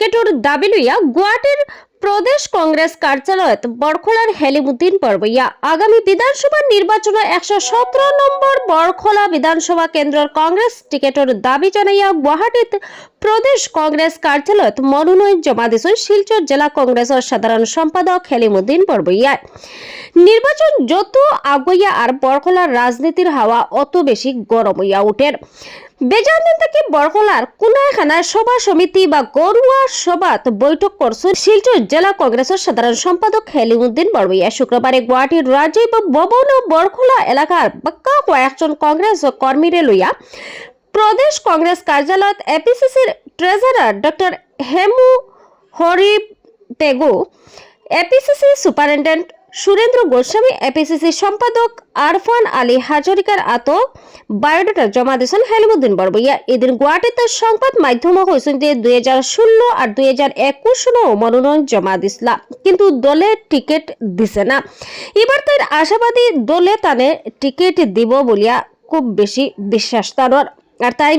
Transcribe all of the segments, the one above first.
টিকেটৰ দাবি লইয়া গুৱাহাটীৰ প্রদেশ কংগ্রেস কাৰ্যালয়ত বৰখলাৰ হেলিমুদ্দিন বৰবৈয়া আগামী বিধানসভা নিৰ্বাচনৰ একশো সোতৰ নম্বৰ বৰখলা বিধানসভা কেন্দ্ৰৰ কংগ্রেস টিকেটৰ দাবি জানাইয়া গুৱাহাটীত প্রদেশ কংগ্রেস কার্যালয়ত মনোনয়ন জমা দিছিল শিলচর জেলা কংগ্ৰেছৰ সাধারণ সম্পাদক হেলিমুদ্দিন বৰবৈয়াই নির্বাচন যত আগুয়া আর বরকলার রাজনীতির হাওয়া অত বেশি গরম হইয়া উঠের বেজান দিন থেকে বরকলার কোনাখানায় সভা সমিতি বা গরুয়া সভাত বৈঠক করছেন শিলচর জেলা কংগ্রেসের সাধারণ সম্পাদক হেলিমুদ্দিন বড়বইয়া শুক্রবারে গুয়াহাটির রাজীব ভবন ও বরকলা এলাকার বাক্কা কয়েকজন কংগ্রেস কর্মীরে লইয়া প্রদেশ কংগ্রেস কার্যালয়ত এপিসিসির ট্রেজারার ডক্টর হেমু হরিব তেগু APCC superintendent Surendra Goswami APCC সম্পাদক, আরফান আলী হাজরিকার আত বায়োডাটা জমা দিয়েছেন হেলিমুদ্দিন বরবইয়া। এদিন গুয়াহাটিতে সংবাদ মাধ্যম হয়েছেন যে, দুই হাজার ষোলো আর দুই হাজার একুশ মনোনয়ন জমা দিছিলা কিন্তু দলে টিকিট দিছে না। এবার তার আশাবাদী দলে তানে টিকিট দিব বলিয়া খুব বেশি বিশ্বাস তানোর আর তাই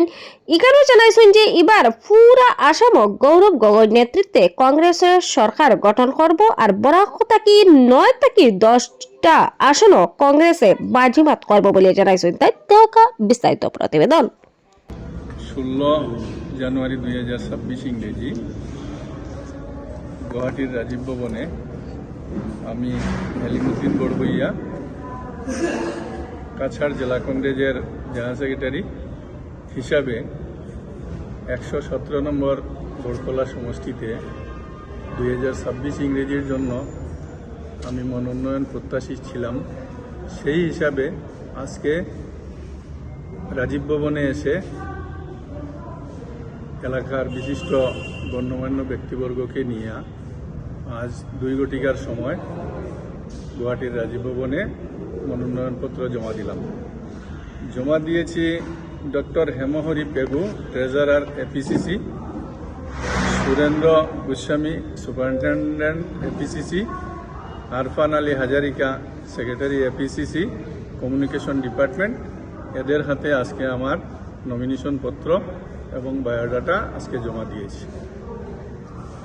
ইকানো জানাইছেন যে এবার পুরা আসামক গৌরব গগৈ নেতৃত্বে কংগ্রেসের সরকার গঠন করব আর বরাক থাকি নয় তাকি দশটা আসনও কংগ্রেসে বাজিমাত করব বলে জানাইছেন। তাই তেওকা বিস্তারিত প্রতিবেদন। ষোলো জানুয়ারি দুই হাজার ছাব্বিশ ইংরেজি গুয়াহাটির রাজীব ভবনে আমি হেলিমুদ্দিন বড়বইয়া কাছাড় জেলা কংগ্রেসের জেনারেল সেক্রেটারি হিসাবে একশো সতেরো নম্বর বড়কলা সমষ্টিতে দুই হাজার ছাব্বিশ ইংরেজির জন্য আমি মনোনয়ন প্রত্যাশী ছিলাম। সেই হিসাবে আজকে রাজীব ভবনে এসে এলাকার বিশিষ্ট গণ্যমান্য ব্যক্তিবর্গকে নিয়ে আজ দুই ঘটিকার সময় গুয়াহাটির রাজীব ভবনে মনোনয়নপত্র জমা দিলাম। জমা দিয়েছি doctor Hemhari Pegu treasurer APCC Surendra Goswami superintendent APCC Arfan Ali Hazarika secretary APCC communication department এদের হাতে আজকে আমার নমিনেশন পত্র এবং বায়োডাটা আজকে জমা দিয়েছি।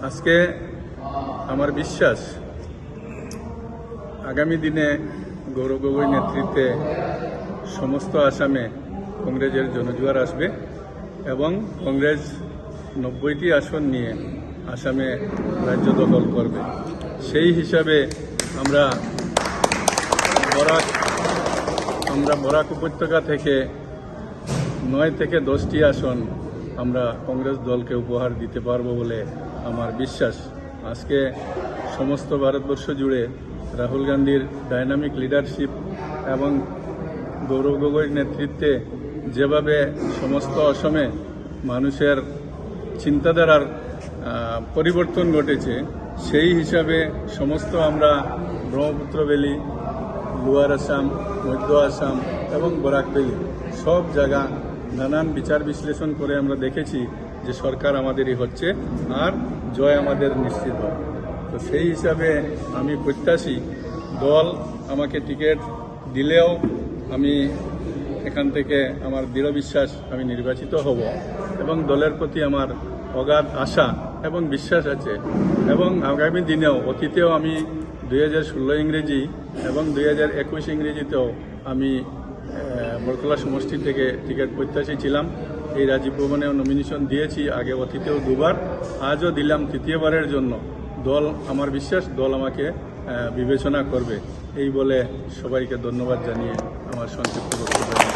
আজকে আমার বিশ্বাস, আগামী দিনে গৌরব গগৈ নেতৃত্বে সমস্ত আসামে কংগ্রেসের জনজোয়ার আসবে এবং কংগ্রেস নব্বইটি আসন নিয়ে আসামে রাজ্য দখল করবে। সেই হিসাবে আমরা বরাক আমরা বরাক উপত্যকা থেকে নয় থেকে দশটি আসন আমরা কংগ্রেস দলকে উপহার দিতে পারব বলে আমার বিশ্বাস। আজকে সমস্ত ভারতবর্ষ জুড়ে রাহুল গান্ধীর ডাইনামিক লিডারশিপ এবং গৌরব গগৈর নেতৃত্বে যেভাবে সমস্ত অসমে মানুষের চিন্তাধারার পরিবর্তন ঘটেছে, সেই হিসাবে সমস্ত আমরা ব্রহ্মপুত্র ভ্যালি, লোয়ার আসাম, মধ্য আসাম এবং বরাক ভ্যালি সব জায়গা নানান বিচার বিশ্লেষণ করে আমরা দেখেছি যে সরকার আমাদেরই হচ্ছে আর জয় আমাদের নিশ্চিত তো সেই হিসাবে আমি প্রত্যাশী, দল আমাকে টিকিট দিলেও আমি এখান থেকে আমার দৃঢ় বিশ্বাস আমি নির্বাচিত হব এবং দলের প্রতি আমার অগাধ আশা এবং বিশ্বাস আছে এবং আগামী দিনেও অতীতেও আমি দুই হাজার ষোলো ইংরেজি এবং দুই হাজার একুশ ইংরেজিতেও আমি বরকলা সমষ্টি থেকে টিকিট প্রত্যাশী ছিলাম। এই রাজীব ভবনেও নমিনেশন দিয়েছি, আগে অতীতেও দুবার, আজও দিলাম তৃতীয়বারের জন্য। দল আমার বিশ্বাস, দল আমাকে বিবেচনা করবে। এই বলে সবাইকে ধন্যবাদ জানিয়ে আমার সংক্ষিপ্ত বক্তব্য